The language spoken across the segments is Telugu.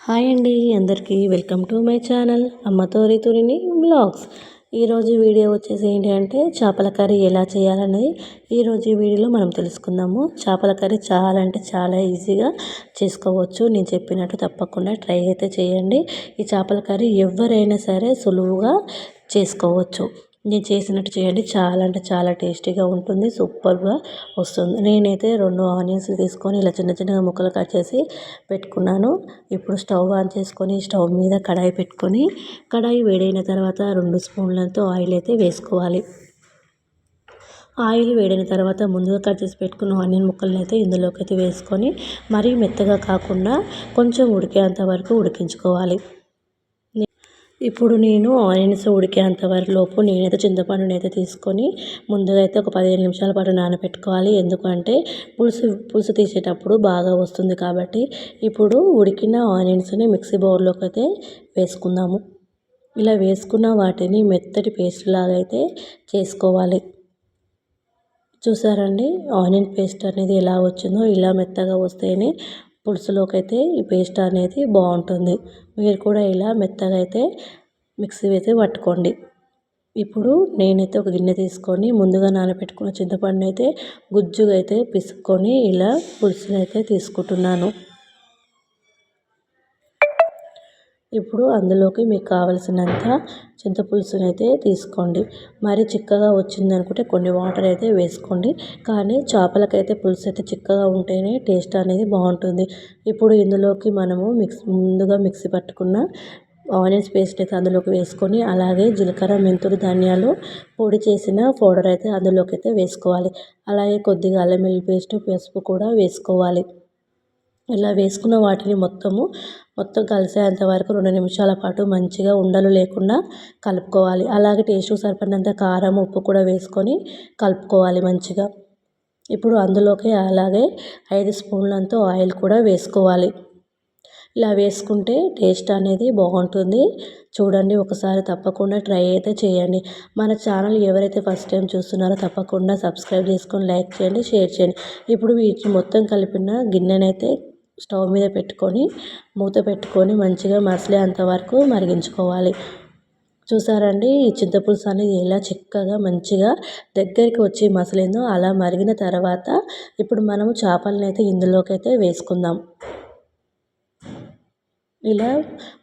హాయ్ అండి అందరికీ వెల్కమ్ టు మై ఛానల్ అమ్మ తోరి తురిని బ్లాగ్స్ ఈరోజు వీడియో వచ్చేసి ఏంటి అంటే చేపల కర్రీ ఎలా చేయాలనేది ఈరోజు ఈ వీడియోలో మనం తెలుసుకుందాము. చేపల కర్రీ చాలా అంటే చాలా ఈజీగా చేసుకోవచ్చు. నేను చెప్పినట్టు తప్పకుండా ట్రై అయితే చేయండి. ఈ చేపల కర్రీ ఎవరైనా సరే సులువుగా చేసుకోవచ్చు. నేను చేసినట్టు చేయండి. చాలా అంటే చాలా టేస్టీగా ఉంటుంది. సూపర్గా వస్తుంది. నేనైతే రెండు ఆనియన్స్ తీసుకొని ఇలా చిన్న చిన్నగా ముక్కలు కట్ చేసి పెట్టుకున్నాను. ఇప్పుడు స్టవ్ ఆన్ చేసుకొని స్టవ్ మీద కడాయి పెట్టుకొని కడాయి వేడైన తర్వాత రెండు స్పూన్లతో ఆయిల్ అయితే వేసుకోవాలి. ఆయిల్ వేడిన తర్వాత ముందుగా కట్ చేసి పెట్టుకున్న ఆనియన్ ముక్కలను అయితే ఇందులోకి అయితే వేసుకొని మరీ మెత్తగా కాకుండా కొంచెం ఉడికేంత వరకు ఉడికించుకోవాలి. ఇప్పుడు నేను ఆనియన్స్ ఉడికేంత వరకు లోపు నేనైతే చింతపండుని అయితే తీసుకొని ముందుగా అయితే ఒక పదిహేను నిమిషాల పాటు నానబెట్టుకోవాలి ఎందుకంటే పులుసు పులుసు తీసేటప్పుడు బాగా వస్తుంది కాబట్టి ఇప్పుడు ఉడికిన ఆనియన్స్ని మిక్సీ బౌల్లోకి అయితే వేసుకుందాము. ఇలా వేసుకున్న వాటిని మెత్తటి పేస్ట్ లాగా అయితే చేసుకోవాలి. చూసారండి? ఆనియన్ పేస్ట్ అనేది ఎలా వచ్చిందో ఇలా మెత్తగా వస్తేనే పులుసులోకి అయితే ఈ పేస్ట్ అనేది బాగుంటుంది. మీరు కూడా ఇలా మెత్తగా అయితే మిక్సీ అయితే పట్టుకోండి. ఇప్పుడు నేనైతే ఒక గిన్నె తీసుకొని ముందుగా నానబెట్టుకున్న చింతపండు అయితే గుజ్జుగా అయితే పిసుక్కొని ఇలా పులుసుని అయితే తీసుకుంటున్నాను. ఇప్పుడు అందులోకి మీకు కావలసినంత చింతపులుసుని అయితే తీసుకోండి. మరి చిక్కగా వచ్చింది అనుకుంటే కొన్ని వాటర్ అయితే వేసుకోండి. కానీ చేపలకైతే పులుసు అయితే చిక్కగా ఉంటేనే టేస్ట్ అనేది బాగుంటుంది. ఇప్పుడు ఇందులోకి మనము మిక్స్ ముందుగా మిక్సీ పట్టుకున్న ఆనియన్స్ పేస్ట్ అయితే అందులోకి వేసుకొని అలాగే జీలకర్ర మెంతులు ధనియాలు పొడి చేసిన పౌడర్ అయితే అందులోకి అయితే వేసుకోవాలి. అలాగే కొద్దిగా అల్లం వెల్లుల్లి పేస్ట్ పసుపు కూడా వేసుకోవాలి. ఇలా వేసుకున్న వాటిని మొత్తము మొత్తం కలిసేంత వరకు రెండు నిమిషాల పాటు మంచిగా ఉండలు లేకుండా కలుపుకోవాలి. అలాగే టేస్ట్కి సరిపడినంత కారం ఉప్పు కూడా వేసుకొని కలుపుకోవాలి మంచిగా. ఇప్పుడు అందులోకి అలాగే ఐదు స్పూన్లంతో ఆయిల్ కూడా వేసుకోవాలి. ఇలా వేసుకుంటే టేస్ట్ అనేది బాగుంటుంది. చూడండి ఒకసారి తప్పకుండా ట్రై అయితే చేయండి. మన ఛానల్ ఎవరైతే ఫస్ట్ టైం చూస్తున్నారో తప్పకుండా సబ్స్క్రైబ్ చేసుకొని లైక్ చేయండి షేర్ చేయండి. ఇప్పుడు వీటిని మొత్తం కలిపిన గిన్నెనైతే స్టవ్ మీద పెట్టుకొని మూత పెట్టుకొని మంచిగా మసిలేంత వరకు మరిగించుకోవాలి. చూసారండి? ఈ చింతపులుసు అనేది ఎలా చిక్కగా మంచిగా దగ్గరికి వచ్చి మసలిందో అలా మరిగిన తర్వాత ఇప్పుడు మనము చేపలను అయితే ఇందులోకి అయితే వేసుకుందాం. ఇలా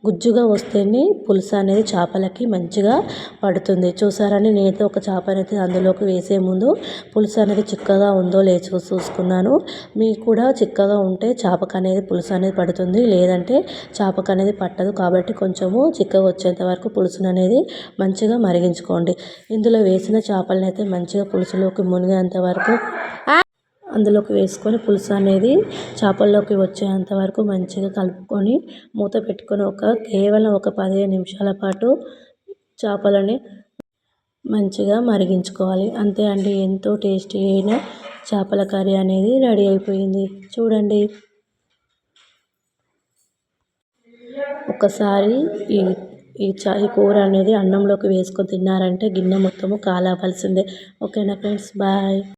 గుజ్జుగా వస్తేనే పులుసు అనేది చేపలకి మంచిగా పడుతుంది. చూసారని నేనైతే ఒక చేపనైతే అందులోకి వేసే ముందు పులుసు అనేది చిక్కగా ఉందో లేచో చూసుకున్నాను. మీకు కూడా చిక్కగా ఉంటే చేపకు అనేది పులుసు అనేది పడుతుంది. లేదంటే చేపకు అనేది పట్టదు. కాబట్టి కొంచెము చిక్కగా వచ్చేంత వరకు పులుసును అనేది మంచిగా మరిగించుకోండి. ఇందులో వేసిన చేపలను అయితే మంచిగా పులుసులోకి మునిగేంత వరకు అందులోకి వేసుకొని పులుసు అనేది చేపల్లోకి వచ్చేంత వరకు మంచిగా కలుపుకొని మూత పెట్టుకొని ఒక కేవలం ఒక పదిహేను నిమిషాల పాటు చేపలని మంచిగా మరిగించుకోవాలి. అంతే అండి. ఎంతో టేస్టీ అయిన చేపల కర్రీ అనేది రెడీ అయిపోయింది. చూడండి. ఒకసారి ఈ ఈ చా ఈ కూర అనేది అన్నంలోకి వేసుకొని తిన్నారంటే గిన్నె మొత్తము కాలవలసిందే ఓకేనా ఫ్రెండ్స్? బాయ్.